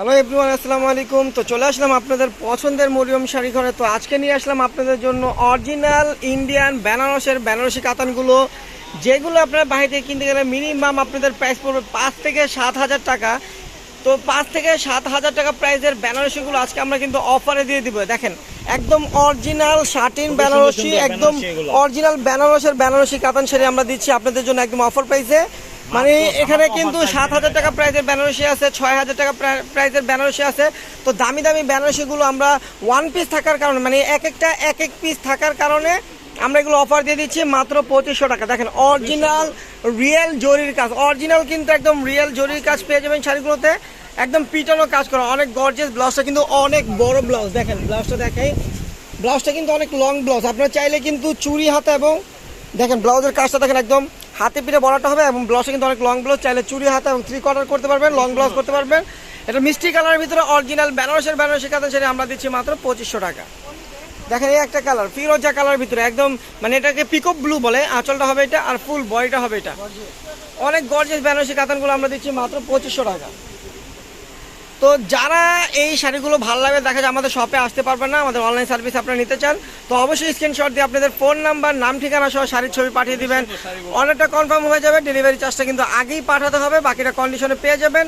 Hello everyone আসসালামু আলাইকুম। তো চলে আসলাম আপনাদের পছন্দের মরিয়ম শাড়ি ঘরে। তো আজকে নিয়ে আসলাম আপনাদের জন্য অরিজিনাল ইন্ডিয়ান বেনারসের বেনারসি কাতানগুলো যেগুলো আপনারা বাইরে থেকে কিনতে গেলে মিনিমাম আপনাদের প্রাইস পড়বে পাঁচ থেকে সাত হাজার টাকা। তো পাঁচ থেকে সাত হাজার টাকা প্রাইসের বেনারসিগুলো আজকে আমরা কিন্তু অফারে দিয়ে দিব। দেখেন একদম অরিজিনাল শার্টিন বেনারসি একদম অরিজিনাল বেনারসের বেনারসি কাতান শাড়ি আমরা দিচ্ছি আপনাদের জন্য একদম অফার প্রাইসে মানে এখানে কিন্তু সাত হাজার টাকা প্রাইজের বেনারসি আছে ছয় হাজার টাকা প্রা- প্রাইজের বেনারসি আছে। তো দামি দামি বেনারসিগুলো আমরা ওয়ান পিস থাকার কারণে মানে এক একটা এক এক পিস থাকার কারণে আমরা এগুলো অফার দিয়ে দিচ্ছি মাত্র পঁচিশশো টাকা। দেখেন অরিজিনাল রিয়েল জরির কাজ অরিজিনাল কিন্তু একদম রিয়েল জরির কাজ পেয়ে যাবেন শাড়িগুলোতে। একদম পিটানো কাজ করা অনেক গর্জেস ব্লাউজটা কিন্তু অনেক বড় ব্লাউজ দেখেন ব্লাউজটা দেখাই। ব্লাউজটা কিন্তু অনেক লং ব্লাউজ আপনারা চাইলে কিন্তু চুরি হাতা এবং দেখেন ব্লাউজের কাজটা দেখেন একদম হাতে পিঠে বড়াটা হবে এবং ব্লাউজে কিন্তু অনেক লং ব্লাউজ চাইলে চুরি হাতে এবং থ্রি কোয়ার্টার করতে পারবেন লং ব্লাউজ করতে পারবেন। এটা মিষ্টি কালারের ভিতরে অরিজিনাল বেনারসের বেনারসি কাতা সেটা আমরা দিচ্ছি মাত্র পঁচিশশো টাকা। দেখেন এই একটা কালার, ফিরোজা কালার ভিতরে একদম মানে এটাকে পিকপ ব্লু বলে, আঁচলটা হবে এটা আর ফুল বয়টা হবে এটা। অনেক গর্জেস বেনারসি কাতানগুলো আমরা দিচ্ছি মাত্র পঁচিশশো টাকা। তো যারা এই শাড়িগুলো ভালো লাগবে দেখা যায় আমাদের শপে আসতে পারবেন না আমাদের অনলাইন সার্ভিস আপনারা নিতে চান তো অবশ্যই স্ক্রিনশট দিয়ে আপনাদের ফোন নাম্বার নাম ঠিকানা সহ শাড়ির ছবি পাঠিয়ে দেবেন। অনেকটা কনফার্ম হয়ে যাবে ডেলিভারি চার্জটা কিন্তু আগেই পাঠাতে হবে বাকিটা কন্ডিশনে পেয়ে যাবেন।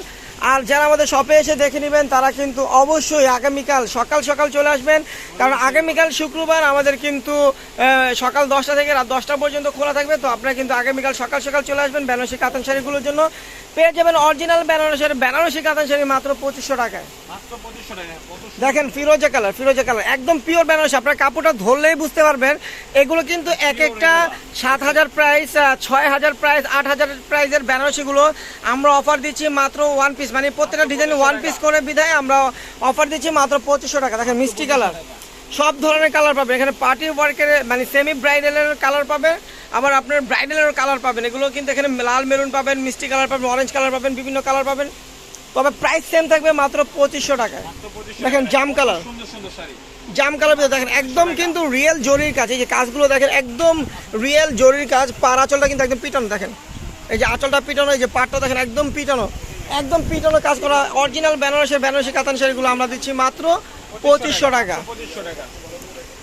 আর যারা আমাদের শপে এসে দেখে নেবেন তারা কিন্তু অবশ্যই আগামীকাল সকাল সকাল চলে আসবেন। কারণ আগামীকাল শুক্রবার আমাদের কিন্তু সকাল দশটা থেকে রাত দশটা পর্যন্ত খোলা থাকবে। তো আপনারা কিন্তু আগামীকাল সকাল সকাল চলে আসবেন বেনারসি কাতান শাড়িগুলোর জন্য। পেয়ে যাবেন অরিজিনাল বেনারসের বেনারসি কাতান শাড়ি মাত্র পঁচিশশো টাকায় দেখেন ফিরোজা কালার ফিরোজা কালার একদম পিওর বেনারসি। আপনার কাপড়টা ধরলেই বুঝতে পারবেন। এগুলো কিন্তু এক একটা সাত হাজার প্রাইস ছয় হাজার প্রাইস আট হাজার প্রাইসের বেনারসিগুলো আমরা অফার দিচ্ছি মাত্র ওয়ান পিস মানে প্রত্যেকটা ডিজাইন ওয়ান পিস করে বিধায় আমরা অফার দিচ্ছি মাত্র পঁচিশশো টাকা। দেখেন মিষ্টি কালার সব ধরনের কালার পাবেন। এখানে পার্টি ওয়ার্কের মানে সেমি ব্রাইডালের কালার পাবেন আবার আপনার ব্রাইডালের কালার পাবেন। এগুলো কিন্তু এখানে লাল মেরুন পাবেন মিষ্টি কালার পাবেন অরেঞ্জ কালার পাবেন বিভিন্ন কালার পাবেন। তবে প্রাইস সেম থাকবে মাত্র পঁচিশশো টাকায়। দেখেন জাম কালার জাম কালার ভিতরে দেখেন একদম কিন্তু রিয়েল জরির কাজ। এই যে কাজগুলো দেখেন একদম রিয়েল জরির কাজ। পার আঁচলটা কিন্তু একদম পিটানো দেখেন। এই যে আঁচলটা পিটানো এই যে পাটটা দেখেন একদম পিটানো। একদম পিটানো কাজ করা অরিজিনাল বেনারসের বেনারসি কাতান শাড়িগুলো আমরা দিচ্ছি মাত্র পঁচিশশো টাকা।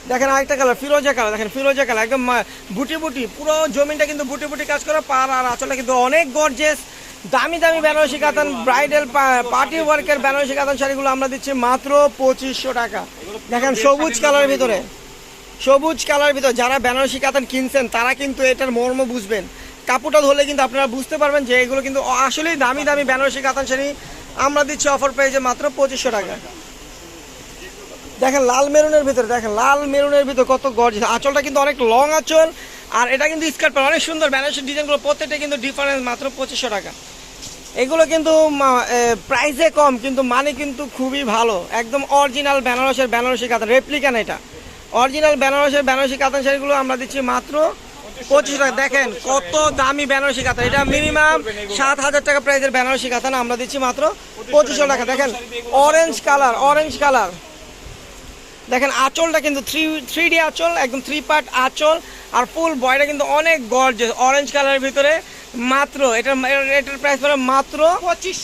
দেখেন আরেকটা কালার, ফিরোজা কালার, দেখেন ফিরোজা কালার, একদম বুটি বুটি, পুরো জমিনটা কিন্তু বুটি বুটি কাজ করা পার আর আঁচলটা কিন্তু অনেক গর্জেস দামি দামি বেনারসি কাতান ব্রাইডাল পার্টি ওয়ার্কের বেনারসি কাতান শাড়িগুলো আমরা দিচ্ছি মাত্র পঁচিশশো টাকা। দেখেন সবুজ কালারের ভিতরে, সবুজ কালার ভিতরে যারা বেনারসি কাতান কিনছেন, তারা কিন্তু এটার মর্ম বুঝবেন। কাপড়টা ধরলে কিন্তু আপনারা বুঝতে পারবেন যে এগুলো কিন্তু আসলেই দামি দামি বেনারসি, কাতান শাড়ি। আমরা দিচ্ছি অফার পেয়েছে মাত্র পঁচিশশো টাকা। দেখেন লাল মেরুনের ভিতরে, দেখেন লাল মেরুনের ভিতরে কত গর্জিয়াস আঁচলটা কিন্তু অনেক লং আঁচল, আর এটা কিন্তু স্কার্ট পার অনেক সুন্দর ব্যানার্সের ডিজাইনগুলো প্রত্যেকটা কিন্তু ডিফারেন্স মাত্র পঁচিশশো টাকা। এগুলো কিন্তু প্রাইসে কম, কিন্তু মানে কিন্তু খুবই ভালো। একদম অরিজিনাল বেনারসের, বেনারসি কাতান রেপ্লিকান এটা। অরিজিনাল বেনারসের, বেনারসি কাতান শাড়িগুলো আমরা দিচ্ছি মাত্র পঁচিশ টাকা। দেখেন কত দামি বেনারসি কাতান এটা মিনিমাম সাত হাজার টাকা প্রাইসের বেনারসি কাতান আমরা দিচ্ছি মাত্র পঁচিশশো টাকা। দেখেন অরেঞ্জ কালার অরেঞ্জ কালার দেখেন আঁচলটা কিন্তু থ্রি থ্রি ডি আঁচল একদম থ্রি পার্ট আঁচল আর ফুল বয়টা কিন্তু অনেক গর্জেস অরেঞ্জ কালারের ভিতরে মাত্র এটার এটার প্রাইস পড়ে মাত্র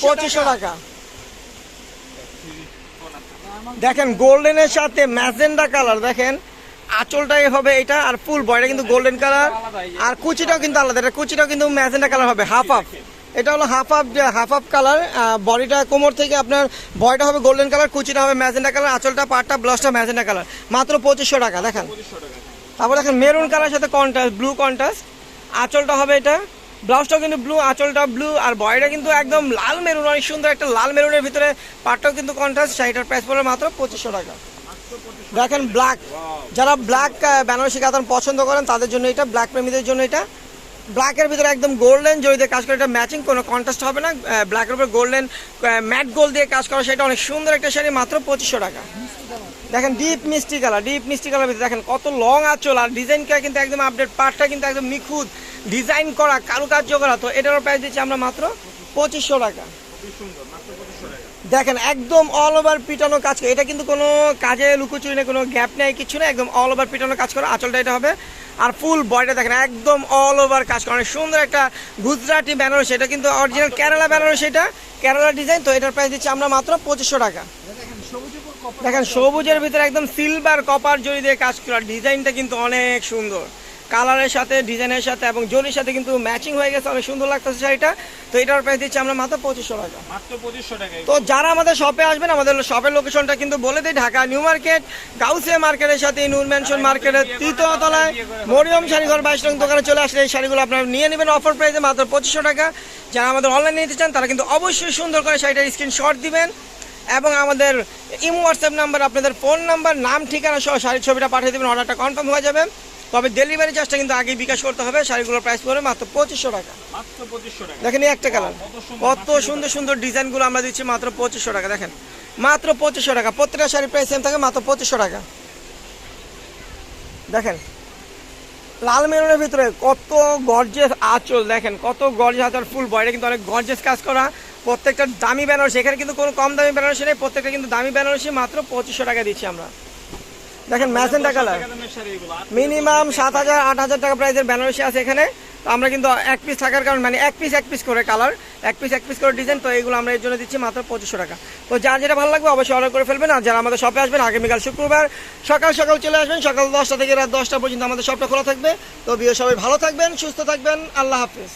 পঁচিশশো টাকা। দেখেন গোল্ডেনের সাথে ম্যাজেন্ডা কালার দেখেন। আঁচলটা হবে এটা আর ফুল বয়টা কিন্তু গোল্ডেন কালার আর কুচিটাও কিন্তু আলাদা। এটা কুচিটাও কিন্তু ম্যাজেন্ডা কালার হবে হাফ হাফ এটা হলো half half half half colour বডিটা কোমর থেকে আপনার বয়টা হবে গোল্ডেন কালার কুচিটা হবে ম্যাজেন্ডা কালার আঁচলটা, পাটটা ব্লাউজটা ম্যাজেন্ডা কালার মাত্র পঁচিশশো টাকা, দেখেন। তারপর দেখেন মেরুন কালার সাথে কন্ট্রাস্ট ব্লু কন্ট্রাস্ট আঁচলটা হবে এটা। ব্লাউজটাও কিন্তু ব্লু আঁচলটা ব্লু আর বডিটা কিন্তু একদম লাল মেরুন অনেক সুন্দর একটা লাল মেরুনের ভিতরে পাটটাও কিন্তু কন্ট্রাস্ট শাড়িটার প্রাইস পড়বে মাত্র পঁচিশশো টাকা। দেখেন ব্ল্যাক যারা ব্ল্যাক বেনারসি কাতান পছন্দ করেন, তাদের জন্য এটা ব্ল্যাক প্রেমীদের জন্য এটা। ব্ল্যাকের ভিতরে একদম গোল্ডেন জড়িতে কাজ করে, এটা ম্যাচিং কোনো কন্ট্রাস্ট হবে না। ব্ল্যাকের উপর গোল্ডেন ম্যাট গোল্ড দিয়ে কাজ করা, সেটা অনেক সুন্দর একটা শাড়ি, মাত্র পঁচিশশো টাকা। দেখেন ডিপ মিষ্টি কালার ডিপ মিষ্টি কালার ভিতরে দেখেন কত লং আঁচল, আর ডিজাইনটা কিন্তু একদম আপডেট পার্টটা কিন্তু একদম নিখুঁত। ডিজাইন করা, কারুকার্য করা, তো এটারও প্রাইস দিচ্ছি আমরা মাত্র পঁচিশশো টাকা। সুন্দর দেখেন, একদম অল ওভার পিটানো কাজ করে। এটা কিন্তু কোনো কাজে লুকোচুরি নেই, কোনো গ্যাপ নেই, কিছু নেই, একদম অল ওভার পিটানো কাজ করে আঁচলটা এটা হবে। আর ফুল বডিটা দেখেন, একদম অল ওভার কাজ করে। অনেক সুন্দর একটা গুজরাটি বেনারসি এটা কিন্তু অরিজিনাল কেরালা বেনারসি এটা। কেরালা ডিজাইন তো এটার প্রাইস দিচ্ছি আমরা মাত্র পঁচিশশো টাকা। দেখেন, সবুজের ভিতরে একদম সিলভার কপার জড়ি দিয়ে কাজ করা। ডিজাইনটা কিন্তু অনেক সুন্দর। কালারের সাথে ডিজাইনের সাথে এবং জরির সাথে কিন্তু ম্যাচিং হয়ে গেছে অনেক সুন্দর লাগতেছে শাড়িটা। তো এটার প্রাইস দিচ্ছি আমরা মাত্র পঁচিশশো টাকা। মাত্র পঁচিশশো টাকা তো যারা আমাদের শপে আসবেন আমাদের শপের লোকেশনটা কিন্তু বলে দিই ঢাকা নিউ মার্কেট গাউসিয়া মার্কেটের সাথে নূর ম্যানশন মার্কেটের তৃতীয় তলায় মরিয়ম শাড়িঘর বাইশ রং দোকানে চলে আসলে এই শাড়িগুলো আপনারা নিয়ে নেবেন অফার প্রাইসে মাত্র পঁচিশশো টাকা। যারা আমাদের অনলাইনে নিতে চান তারা কিন্তু অবশ্যই সুন্দর করে শাড়িটার স্ক্রিনশট দিবেন এবং আমাদের ইমো হোয়াটসঅ্যাপ নাম্বার আপনাদের ফোন নাম্বার নাম ঠিকানা সহ শাড়ির ছবিটা পাঠিয়ে দেবেন অর্ডারটা কনফার্ম হয়ে যাবে। তবে ডেলিভারি চার্জটা কিন্তু আগে বিকাশ করতে হবে শাড়িগুলোর প্রাইস পড়বে মাত্র পঁচিশশো টাকা। মাত্র পঁচিশশো টাকা। দেখেন এই একটা কালার কত সুন্দর, সুন্দর সুন্দর ডিজাইনগুলো আমরা দিচ্ছি মাত্র পঁচিশশো টাকা দেখেন। মাত্র পঁচিশশো টাকা। প্রত্যেকটা শাড়ির প্রাইস সেম থাকে মাত্র পঁচিশশো টাকা। দেখেন লাল মেরুনের ভিতরে কত গর্জেস আঁচল দেখেন কত গর্জেস আঁচল ফুল বয়টা কিন্তু অনেক গর্জেস কাজ করা। প্রত্যেকটা দামি বেনারসি এখানে কিন্তু কোনো কম দামি বেনারসি নেই প্রত্যেকটা কিন্তু দামি বেনারসি মাত্র পঁচিশশো টাকা দিচ্ছি আমরা। দেখেন ম্যাজেন্টা কালার। মিনিমাম সাত হাজার আট হাজার টাকা প্রাইসের বেনারসি আছে এখানে। তো আমরা কিন্তু এক পিস থাকার কারণ মানে এক পিস এক পিস করে কালার এক পিস এক পিস করে ডিজাইন তো এইগুলো আমরা এর জন্য দিচ্ছি মাত্র পঁচিশশো টাকা। তো যার যেটা ভালো লাগবে অবশ্যই অর্ডার করে ফেলবেন আর যারা আমাদের শপে আসবেন আগামীকাল শুক্রবার সকাল সকাল চলে আসবেন সকাল দশটা থেকে রাত দশটা পর্যন্ত আমাদের শপটা খোলা থাকবে। তো বিয়ে সবাই ভালো থাকবেন সুস্থ থাকবেন আল্লাহ হাফিজ।